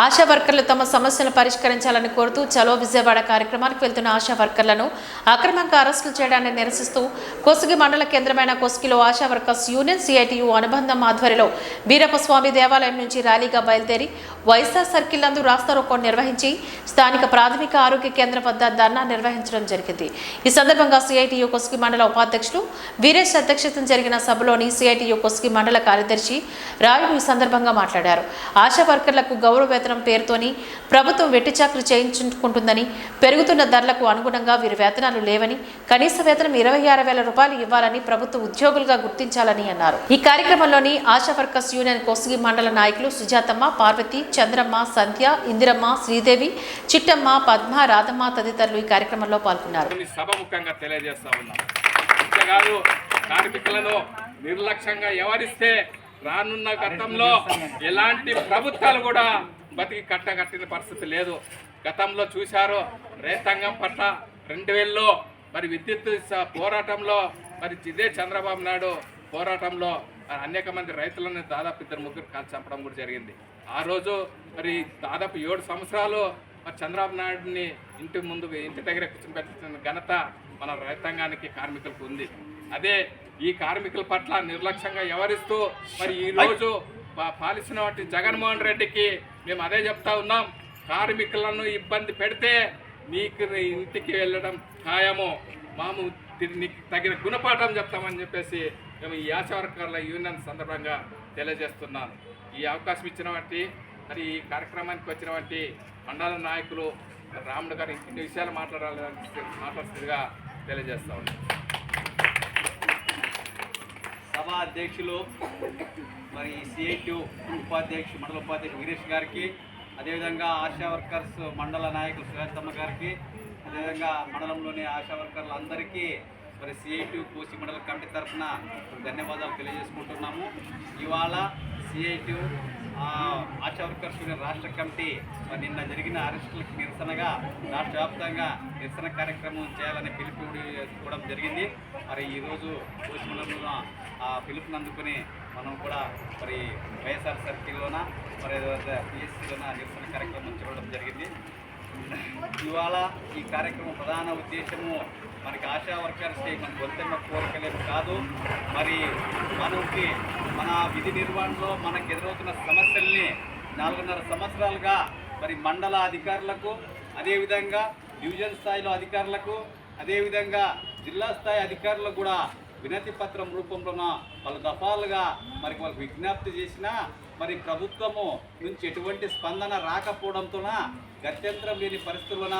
ఆశా వర్కర్లు తమ సమస్యలను పరిష్కరించాలని కోరుతూ చలో విజయవాడ కార్యక్రమానికి వెళ్తున్న ఆశా వర్కర్లను అక్రమంగా అరెస్టులు చేయడాన్ని నిరసిస్తూ కొసుగి మండల కేంద్రమైన కోసుకిలో ఆశా వర్కర్స్ యూనియన్ సిఐటియు అనుబంధం ఆధ్వర్యంలో వీరప్పస్వామి దేవాలయం నుంచి ర్యాలీగా బయలుదేరి వైఎస్ఆర్ సర్కిల్ నందు రాస్తారోకో నిర్వహించి స్థానిక ప్రాథమిక ఆరోగ్య కేంద్రం వద్ద ధర్నా నిర్వహించడం జరిగింది. ఈ సందర్భంగా సిఐటియు కొసుగి మండల ఉపాధ్యక్షులు వీరేష్ అధ్యక్షతన జరిగిన సభలోని సిఐటియు కోసుకి మండల కార్యదర్శి రాయుడు ఈ సందర్భంగా మాట్లాడారు. ఆశా వర్కర్లకు గౌరవ వేతనం పేరుతోని ప్రభుత్వం వెట్టి చేయించుకుంటుందని పెరుగుతున్న ధరలకు అనుగుణంగా వీరి వేతనాలు లేవని కనీస వేతనం ఇరవై ఆరు వేల రూపాయలు ఇవ్వాలని ప్రభుత్వ ఉద్యోగులుగా గుర్తించాలని అన్నారు. ఈ కార్యక్రమంలోని ఆశా వర్కర్స్ యూనియన్ కోసగి మండల నాయకులు సుజాతమ్మ పార్వతి చంద్రమ్మ సంధ్య ఇందిరమ్మ శ్రీదేవి చిట్టమ్మ పద్మ రాధమ్మ తదితరులు ఈ కార్యక్రమంలో పాల్గొన్నారు. కార్మికులను నిర్లక్ష్యంగా ఎవరిస్తే రానున్న గతంలో ఎలాంటి ప్రభుత్వాలు కూడా బతికి కట్టగట్టిన పరిస్థితి లేదు. గతంలో చూశారు రైతాంగం పట్ల రెండు వేలలో మరి విద్యుత్ పోరాటంలో మరి ఇదే చంద్రబాబు నాయుడు పోరాటంలో అనేక మంది రైతులను దాదాపు ఇద్దరు ముగ్గురు చంపడం కూడా జరిగింది. ఆ రోజు మరి దాదాపు ఏడు సంవత్సరాలు మరి చంద్రబాబు నాయుడిని ఇంటి ముందు ఇంటి దగ్గర కూర్చోబెట్టిన ఘనత మన రైతాంగానికి కార్మికులకు ఉంది. అదే ఈ కార్మికుల పట్ల నిర్లక్ష్యంగా వ్యవహరిస్తూ మరి ఈ రోజు వాటి జగన్మోహన్ రెడ్డికి మేము అదే చెప్తా ఉన్నాం. కార్మికులను ఇబ్బంది పెడితే నీకు ఇంటికి వెళ్ళడం ఖాయము మాము నీకు తగిన గుణపాఠం చెప్తామని చెప్పేసి మేము ఈ ఆశావర్కర్ల యూనియన్ సందర్భంగా తెలియజేస్తున్నాను. ఈ అవకాశం ఇచ్చిన వంటి మరి ఈ కార్యక్రమానికి వచ్చిన వంటి మండల నాయకులు రాముడు గారు ఇన్ని విషయాలు మాట్లాడాలని మాట్లాడుతుందిగా తెలియజేస్తా ఉన్నాను. సభా అధ్యక్షులు మరి సిఐటి ఉపాధ్యక్షు మండల ఉపాధ్యక్షు వీరేష్ గారికి అదేవిధంగా ఆశా వర్కర్స్ మండల నాయకులు సురేత్తమ్మ గారికి అదేవిధంగా మండలంలోని ఆశా వర్కర్లు అందరికీ మరి సిఐటి కోసి మండల కమిటీ తరఫున ధన్యవాదాలు తెలియజేసుకుంటున్నాము. ఇవాళ సిఐటి ఆశా వర్కర్స్ రాష్ట్ర కమిటీ మరి నిన్న జరిగిన అరెస్టులకు నిరసనగా రాష్ట్ర వ్యాప్తంగా నిరసన కార్యక్రమం చేయాలని పిలుపు ఇవ్వడం జరిగింది. మరి ఈరోజు కోసి ఆ పిలుపుని అందుకుని మనం కూడా మరి వైఎస్ఆర్ సర్కిల్లోన మరి పిఎస్సీలోన నిరసన కార్యక్రమం చూడడం జరిగింది. ఇవాళ ఈ కార్యక్రమం ప్రధాన ఉద్దేశము మనకి ఆశా వర్కర్స్ మన గొంతెమ్మ కోరికలేము కాదు. మరి మనకి మన విధి నిర్వహణలో మనకు ఎదురవుతున్న సమస్యల్ని నాలుగున్నర సంవత్సరాలుగా మరి మండల అధికారులకు అదేవిధంగా డివిజన్ స్థాయిలో అధికారులకు అదేవిధంగా జిల్లా స్థాయి అధికారులకు కూడా వినతి పత్రం రూపంలోన పలు దఫాలుగా మరి వాళ్ళకి విజ్ఞప్తి చేసినా మరి ప్రభుత్వము నుంచి ఎటువంటి స్పందన రాకపోవడంతోన గత్యంతరం లేని పరిస్థితుల్లోన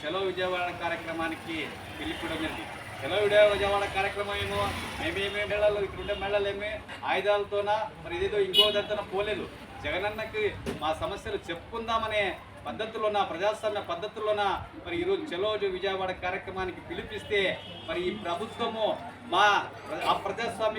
చలో విజయవాడ కార్యక్రమానికి పిలిపడం జరిగింది. చలో విజయ విజయవాడ కార్యక్రమం ఏమో మేమేమే మేళాలు ఇక్కడ ఉండే మేళాలేమి ఆయుధాలతోన మరి ఏదేదో ఇంకో దగ్గర పోలేదు. జగనన్నకి మా సమస్యలు చెప్పుకుందామనే పద్ధతుల్లోన ప్రజాస్వామ్య పద్ధతుల్లోన మరి ఈరోజు చలోజు విజయవాడ కార్యక్రమానికి పిలిపిస్తే మరి ఈ ప్రభుత్వము మా ఆ ప్రజాస్వామ్య